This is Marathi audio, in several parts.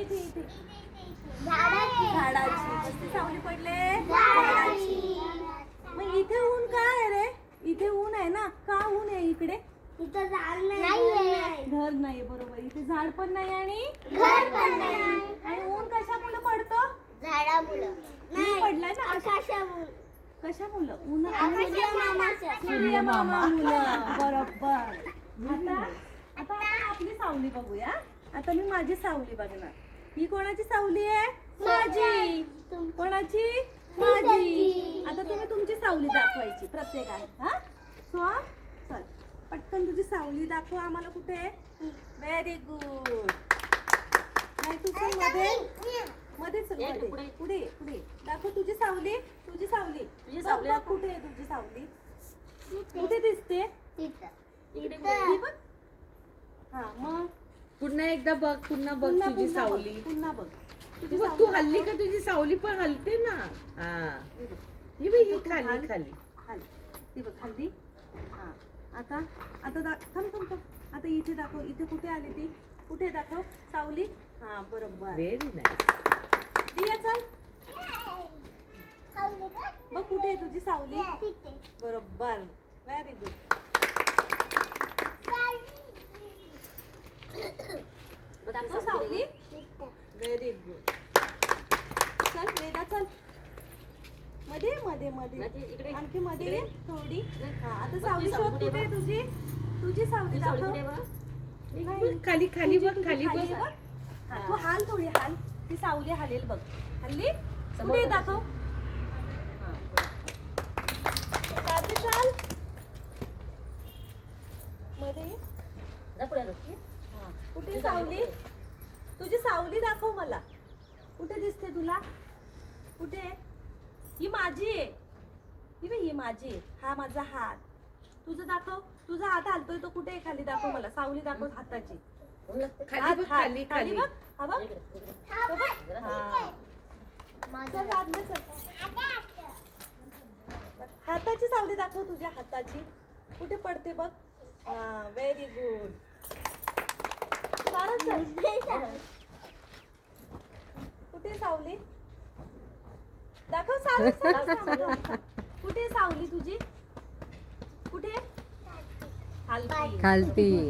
इथे इथे. झाडाची. सावली पडले. मग इथे ऊन काय आहे रे? इथे ऊन आहे ना? का ऊन आहे इकडे? इथं झाड नाही घर नाही. बरोबर. इथे झाड पण नाही आणि घर पण नाही. आणि ऊन कशामुळे पडतं? झाडामुळं. ऊन पडलाय ना? आकाशामुळं. कशामुळं? ऊन सूर्यमामाचं. सूर्यमामामुळं. बरोबर. आता आता आपण आपली सावली बघूया. आता मी माझी सावली बघणार. ही कोणाची सावली आहे? माझी. कोणाची? माझी. आता तुम्ही तुमची. सावली दाखवायची प्रत्येकाने हा? सो चल. पटकन तुझी सावली दाखव आम्हाला कुठे? व्हेरी गुड नाही तू चलमध्ये. मध्ये चलमध्ये. पुढे. पुढे दाखव तुझी सावली. तुझी सावली. तुझी सावली कुठे आहे तुझी सावली. कुठे दिसते? बघ. हा मग? पुन्हा एकदा बघ पुन्हा बघ पुन्हा तुझी पुन्हा बघ, सावली. पुन्हा बघ. तू बघ तू हल्ली का तुझी सावली? पण हलते ना. हा. ही बघ. ही खाली खाली. खाली. ती बघ खाली. हा. आता आता दा थांब थांब थांब. आता इथे दाखव. इथे कुठे आली ती? कुठे दाखव? सावली? हा बरोबर. व्हेरी नाईस दिया चल. बघ कुठे आहे तुझी सावली? बरोबर. व्हेरी गुड दाखव सावली व्हेरी गुड चल वेदा चल. मध्ये मध्ये मध्ये. आणखी मध्ये ये, थोडी. आता सावली शोध कुठे आहे? तुझी? तुझी सावली दाखव. खाली खाली बघ खाली बघ. हा, तू हाल थोडी हाल. ती सावली हालेल बघ. हल्ली? कुठे दाखव हा, बरं. सावली चाल मध्ये ये. हा, कुठे सावली? तुझी सावली दाखव मला. कुठे दिसते तुला? कुठे? आहे? ही माझी आहे. ही ही माझी आहे. हा माझा हात. तुझं दाखव. तुझा हात हालतोय तो कुठे आहे? खाली दाखव मला. सावली दाखव हाताची. खाली हात, बघ हात. खाली खाली बघ. हा बघ. तो बघ. हा. चल, आतलं चल. हाताची सावली दाखव तुझ्या हाताची. कुठे पडते बघ? व्हेरी गुड कुठे सावली? दाखव सावली. कुठे सावली तुझी? कुठे? खालती.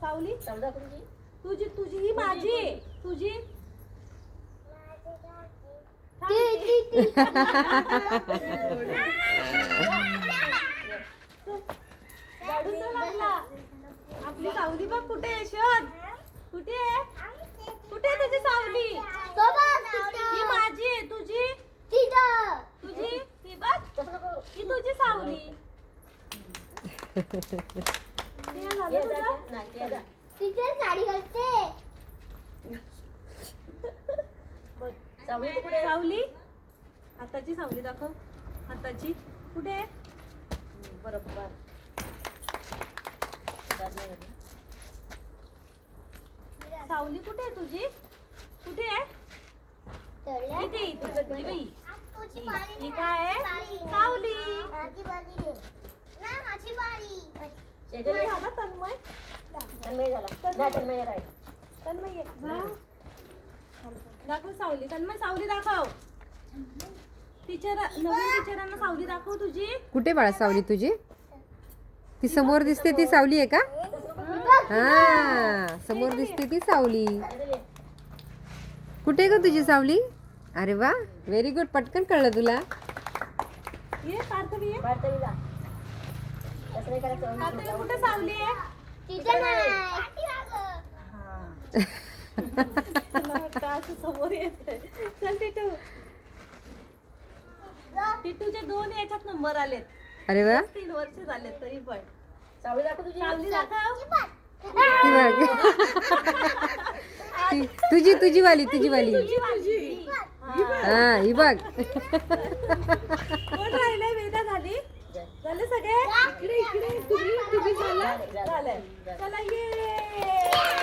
सावली? तुझी तुझी ही माझी. तुझी झाडू तर लागला आपली सावली बघ कुठे आहे शोध? कुठे आहे? कुठे आहे तुझी सावली? ही माझी आहे तुझी? तुझी? ही बघ ही तुझी सावली. साडी बघ. सावली हाताची सावली दाखव. हाताची. कुठे बरोबर. सावली कुठे आहे तुझी? कुठे आहे? इथे इथे बाई. ही ही काय आहे सावली. झाला. तन्मय. तन्मय. दाखव सावली. तन्मय सावली दाखव. टीचर नवीन टीचरांना सावली दाखव तुझी. कुठे बाळा सावली तुझी? ती समोर दिसते ती सावली आहे का? हा समोर दिसते ती सावली. कुठे ग तुझी सावली? अरे वा व्हेरी गुड पटकन कळलं तुला. ये पार्थवी ये. पार्थवी कुठे सावली आहे? तुला वाटतं असं समोर येतंय. चल टिटू. टिटूचे दोन याच्यात नंबर आलेत. अरे वा. तीन वर्ष झालेत तरी पण. सावली दाखव तुझी. सावली दाखव. ती बघ. तुझी तुझी वाली तुझी वाली हा. ही बघ. कोण झाले सगळे? इकडे इकडे. तुम्ही तुम्ही झालं? झालंय. चला ये.